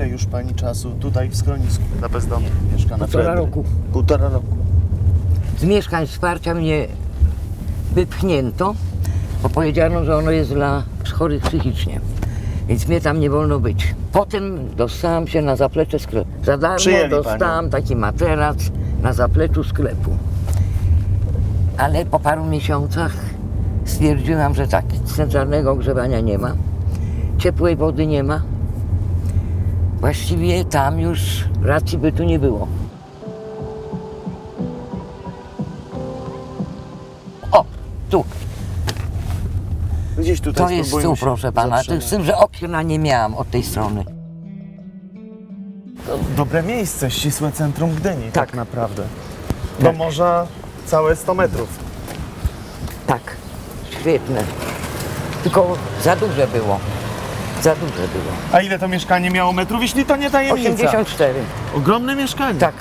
ile już pani czasu tutaj w schronisku dla bezdomnych mieszka na Półtora Fredry? roku. Półtora roku. Z mieszkań wsparcia mnie wypchnięto, bo powiedziano, że ono jest dla chorych psychicznie. Więc mnie tam nie wolno być. Potem dostałam się na zaplecze sklepu. Za darmo Przyjęli dostałam taki materac na zapleczu sklepu. Ale po paru miesiącach stwierdziłam, że tak, centralnego ogrzewania nie ma, ciepłej wody nie ma. Właściwie tam już racji bytu nie było. O, tu. Gdzieś tutaj To jest tu, spróbujmy się proszę pana. zatrzymać. Z tym, że okna nie miałam od tej strony. Dobre miejsce, ścisłe centrum Gdyni tak, Tak. naprawdę. Do Tak. morza całe 100 metrów. Tak, świetne. Tylko za duże było. Za duże było. A ile to mieszkanie miało metrów, jeśli to nie tajemnica? 84. Ogromne mieszkanie. Tak.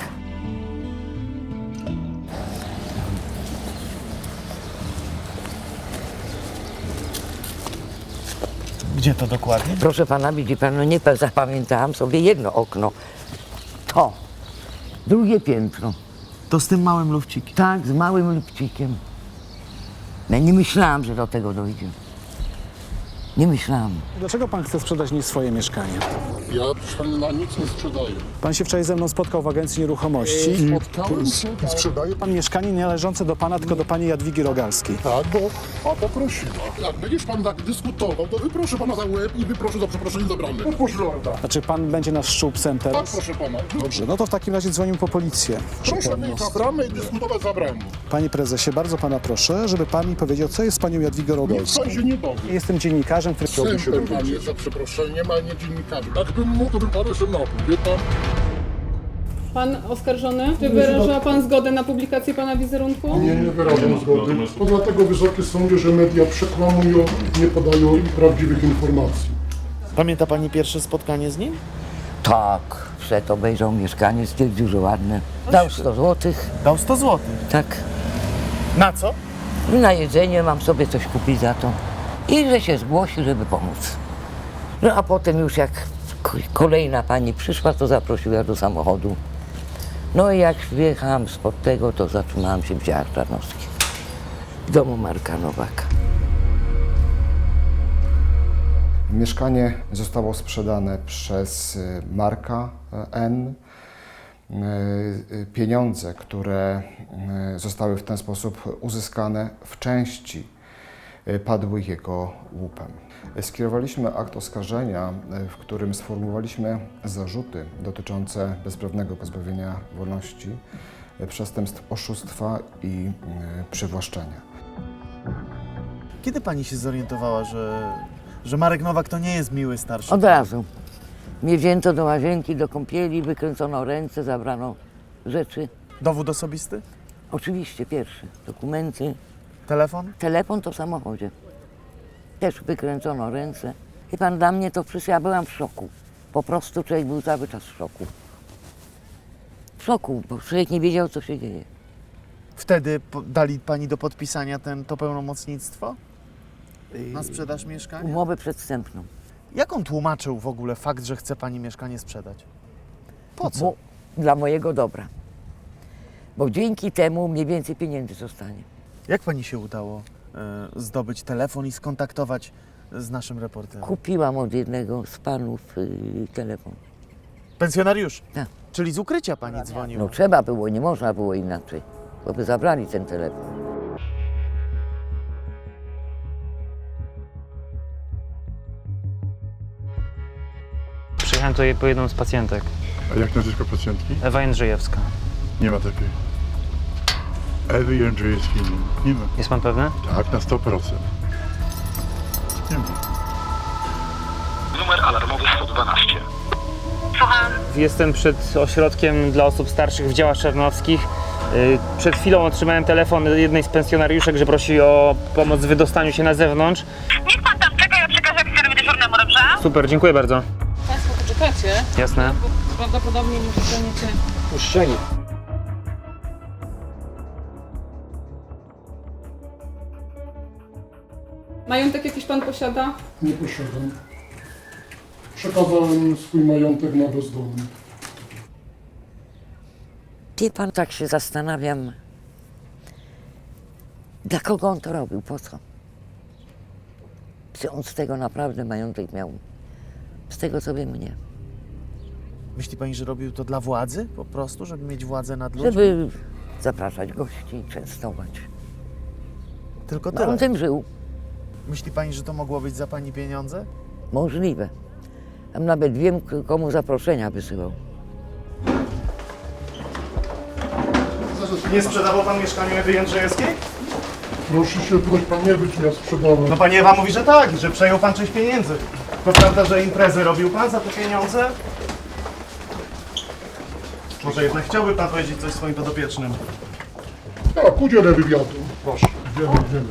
Gdzie to dokładnie? Proszę pana, widzi pan, no nie pa- zapamiętałam sobie jedno okno. To. Drugie piętro. To z tym małym lufcikiem. Tak, z małym lipcikiem. No nie myślałam, że do tego dojdzie. Nie myślałam. Dlaczego pan chce sprzedać nie swoje mieszkanie? Ja pana, na nic nie sprzedaję. Pan się wczoraj ze mną spotkał w agencji nieruchomości. Spotkałem się, i sprzedaję Pan mieszkanie nie należące do pana, tylko do pani Jadwigi Rogalskiej. tak, bo a poprosiła. Jak będziesz pan tak dyskutował, to wyproszę pana za łeb i wyproszę za przeproszenie za bramę. Podpuść lorda. Znaczy pan będzie nas szczuł psem Tak, teraz? proszę pana. Dobrze, no to w takim razie dzwonimy po policję. Proszę wyjść za bramę i dyskutować za bramą. Panie prezesie, bardzo pana proszę, żeby pan mi powiedział, co jest z panią Jadwigą Nic Rogalską. pan się nie dowie. Jestem dziennikarzem, chciałby się Sępem pan jest za przeproszeniem, a nie dziennikarzem. Jakbym mógł, to bym panu jeszcze napił, wie pan? Pan oskarżony, czy wyraża pan zgodę na publikację pana wizerunku? Nie, nie wyrażam zgody. To dlatego wysokie sądzie, że media przekłamują i nie podają prawdziwych informacji. Pamięta pani pierwsze spotkanie z nim? Tak, przed obejrzał mieszkanie, stwierdził, że ładne. Dał 100 złotych, Dał 100 zł. tak. Na co? Na jedzenie mam sobie coś kupić za to. I że się zgłosi, żeby pomóc. No a potem już jak kolejna pani przyszła, to zaprosiła do samochodu. No i jak wjechałam spod tego, to zatrzymałam się w Dziarach Czarnowskich. W domu Marka Nowaka. Mieszkanie zostało sprzedane przez y, Marka y, N. Y, y, Pieniądze, które zostały w ten sposób uzyskane, w części padły jego łupem. Skierowaliśmy akt oskarżenia, y, w którym sformułowaliśmy zarzuty dotyczące bezprawnego pozbawienia wolności, y, przestępstw oszustwa i przywłaszczenia. Kiedy pani się zorientowała, że, że Marek Nowak to nie jest miły starszy? Od razu. Mnie wzięto do łazienki, do kąpieli, wykręcono ręce, zabrano rzeczy. Dowód osobisty? Oczywiście pierwszy. Dokumenty, Telefon? telefon to w samochodzie. Też wykręcono ręce. I pan dla mnie to wszystko, ja byłam w szoku. Po prostu człowiek był cały czas w szoku. W szoku, bo człowiek nie wiedział, co się dzieje. Wtedy po- dali pani do podpisania ten, to pełnomocnictwo? Na sprzedaż mieszkania? Umowę przedwstępną. Jak on tłumaczył w ogóle fakt, że chce pani mieszkanie sprzedać? Po co? Bo, dla mojego dobra. Bo dzięki temu mniej więcej pieniędzy zostanie. Jak pani się udało e, zdobyć telefon i skontaktować z naszym reporterem? Kupiłam od jednego z panów y, telefon. Pensjonariusz? Tak. Czyli z ukrycia pani dzwonił? No trzeba było, nie można było inaczej. Bo by zabrali ten telefon. Przyjechałem tutaj po jedną z pacjentek, A jak nazwisko pacjentki? Ewa Jędrzejewska. Nie ma takiej. Ewy nie ma. Nie ma. Jest pan pewny? Tak, na 100%. Nie ma. Numer alarmowy 112. Jestem przed ośrodkiem dla osób starszych w działach czarnowskich. Y, Przed chwilą otrzymałem telefon jednej z pensjonariuszek, że prosi o pomoc w wydostaniu się na zewnątrz. Niech pan tam czeka, ja przekażę oficerowi dyżurnemu, dobrze? Super, dziękuję bardzo. Państwo poczekacie, Jasne. bo prawdopodobnie nie zostaniecie. Majątek jakiś pan posiada? Nie posiadam. Przekazałem swój majątek na bezdomnych. Wie pan, tak się zastanawiam, dla kogo on to robił, po co? Czy on z tego naprawdę majątek miał? Z tego co wiem, nie. Myśli pani, że robił to dla władzy po prostu, żeby mieć władzę nad ludźmi? Żeby zapraszać gości i częstować. Tylko No, tyle. on tym żył. Myśli pani, że to mogło być za pani pieniądze? Możliwe. Tam nawet wiem, k- komu zaproszenia wysyłał. Nie sprzedawał pan mieszkania Ewy Jędrzejewskiej? Proszę się tutaj pan nie być, ja sprzedałem. No pani Ewa mówi, że tak, że przejął pan część pieniędzy. To prawda, że imprezy robił pan za te pieniądze? Może jednak chciałby pan powiedzieć coś swoim podopiecznym? Tak, udzielę wywiadu. Proszę, idziemy, idziemy.